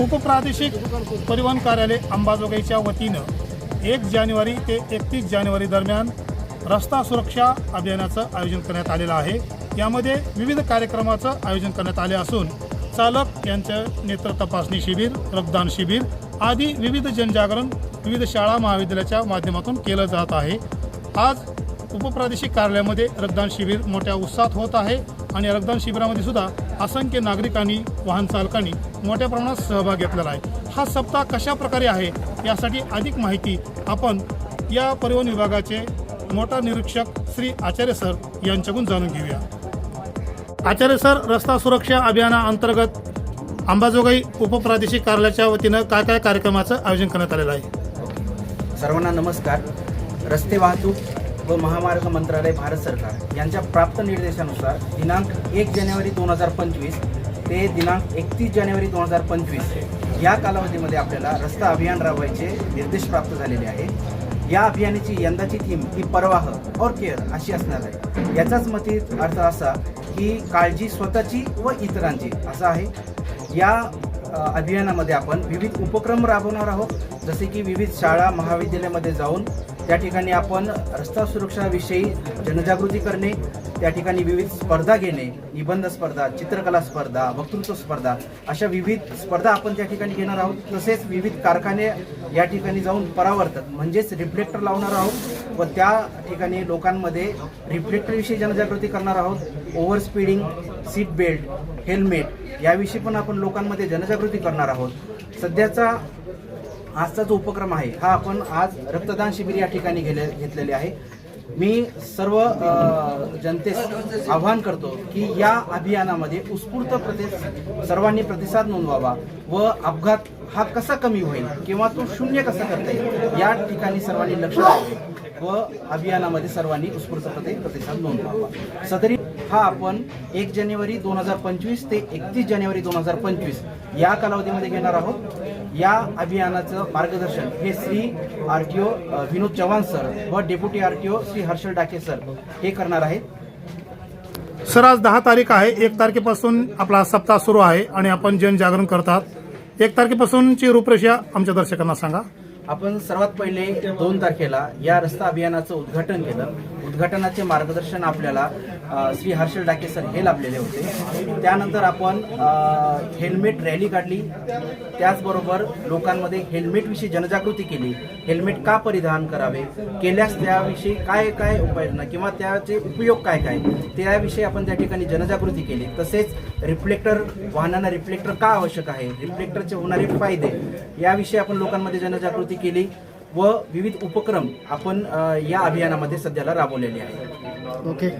उपप्रादेशिक परिवहन कार्यालय अंबाजोगाईच्या वतीनं एक जानेवारी ते एकतीस जानेवारी दरम्यान रस्ता सुरक्षा अभियानाचं आयोजन करण्यात आलेलं आहे. यामध्ये विविध कार्यक्रमाचं आयोजन करण्यात आले असून चालक यांचं नेत्र तपासणी शिबिर रक्तदान शिबिर आदी विविध जनजागरण विविध शाळा महाविद्यालयाच्या माध्यमातून केलं जात आहे. आज उपप्रादेशिक कार्यालयामध्ये रक्तदान शिबिर मोठ्या उत्साहात होत आहे आणि रक्तदान शिबिरामध्ये सुद्धा असंख्य नागरिकांनी वाहन चालकांनी मोठ्या प्रमाणात सहभाग घेतलेला आहे. हा सप्ताह कशा प्रकारे आहे यासाठी अधिक माहिती आपण या परिवहन विभागाचे मोठा निरीक्षक श्री आचार्य सर यांच्याकडून जाणून घेऊया. आचार्य सर रस्ता सुरक्षा अभियानाअंतर्गत अंबाजोगाई उपप्रादेशिक कार्यालयाच्या वतीनं काय काय कार्यक्रमाचं आयोजन करण्यात आलेलं आहे? सर्वांना नमस्कार. रस्ते वाहतूक व महामार्ग मंत्रालय भारत सरकार यांच्या प्राप्त निर्देशानुसार दिनांक एक जानेवारी दोन हजार पंचवीस ते दिनांक एकतीस जानेवारी दोन हजार पंचवीस या कालावधीमध्ये आपल्याला रस्ता अभियान राबवायचे निर्देश प्राप्त झालेले आहे या अभियानाची यंदाची थीम ही परवाह और केअर अशी असणार आहे. याचाच मतीत अर्थ असा की काळजी स्वतःची व इतरांची असा आहे. या अभियानामध्ये आपण विविध उपक्रम राबवणार आहोत. जसे की विविध शाळा महाविद्यालयामध्ये जाऊन त्या ठिकाणी आपण रस्ता सुरक्षाविषयी जनजागृती करणे त्या ठिकाणी विविध स्पर्धा घेणे निबंध स्पर्धा चित्रकला स्पर्धा वक्तृत्व स्पर्धा अशा विविध स्पर्धा आपण त्या ठिकाणी घेणार आहोत. तसेच विविध कारखाने या ठिकाणी जाऊन परावर्तक म्हणजेच रिफ्लेक्टर लावणार आहोत व त्या ठिकाणी लोकांमध्ये रिफ्लेक्टरविषयी जनजागृती करणार आहोत. Over speeding seat belt helmet याविषयी पण आपण लोकांमध्ये जनजागृती करणार आहोत. सध्याचा आजचा जो उपक्रम आहे. हा आपण आज रक्तदान शिबिर या ठिकाणी गेले घेतलेले आहे. मी सर्व जनतेस आवाहन करतो की या अभियानामध्ये उत्स्फूर्त प्रति सर्वांनी प्रतिसाद नोंदवावा व अपघात हा कसा कमी होईल किंवा तो शून्य कसा करता येईल या ठिकाणी सर्वांनी लक्ष द्यावे व अभियानामध्ये सर्वांनी उत्स्फूर्त प्रतिसाद नोंदवावा. सदरी हा आपण एक जानेवारी दोन हजार पंचवीस ते एकतीस जानेवारी दोन हजार पंचवीस या कालावधीमध्ये घेणार आहोत. या अभियानाचं मार्गदर्शन हे Shri R T O Vinod Chavan sir व deputy R T O Shri Harshal Dake sir हे करणार आहेत. सर आज दहा तारीख आहे. एक तारखेपासून आपला सप्ताह सुरू आहे आणि आपण जनजागरण करतात. एक तारखेपासूनची रूपरेषा आमच्या दर्शकांना सांगा. आपण सर्वात पहिले दोन तारखेला या रस्ता अभियानाचं उद्घाटन केलं. उद्घाटनाचे मार्गदर्शन आपल्याला श्री हर्षल डाके सर हे लाभलेले होते. त्यानंतर आपण हेल्मेट रॅली काढली. त्याचबरोबर लोकांमध्ये हेल्मेटविषयी जनजागृती केली. हेल्मेट का परिधान करावे? केल्यास त्याविषयी काय काय उपाययोजना किंवा त्याचे उपयोग काय काय? त्याविषयी आपण त्या ठिकाणी जनजागृती केली. तसेच रिफ्लेक्टर वाहनांना रिफ्लेक्टर का आवश्यक आहे? रिफ्लेक्टरचे होणारे फायदे याविषयी आपण लोकांमध्ये जनजागृती केली. व विविध उपक्रम आपण या अभियानामध्ये सध्याला राबवलेले आहेत. ओके.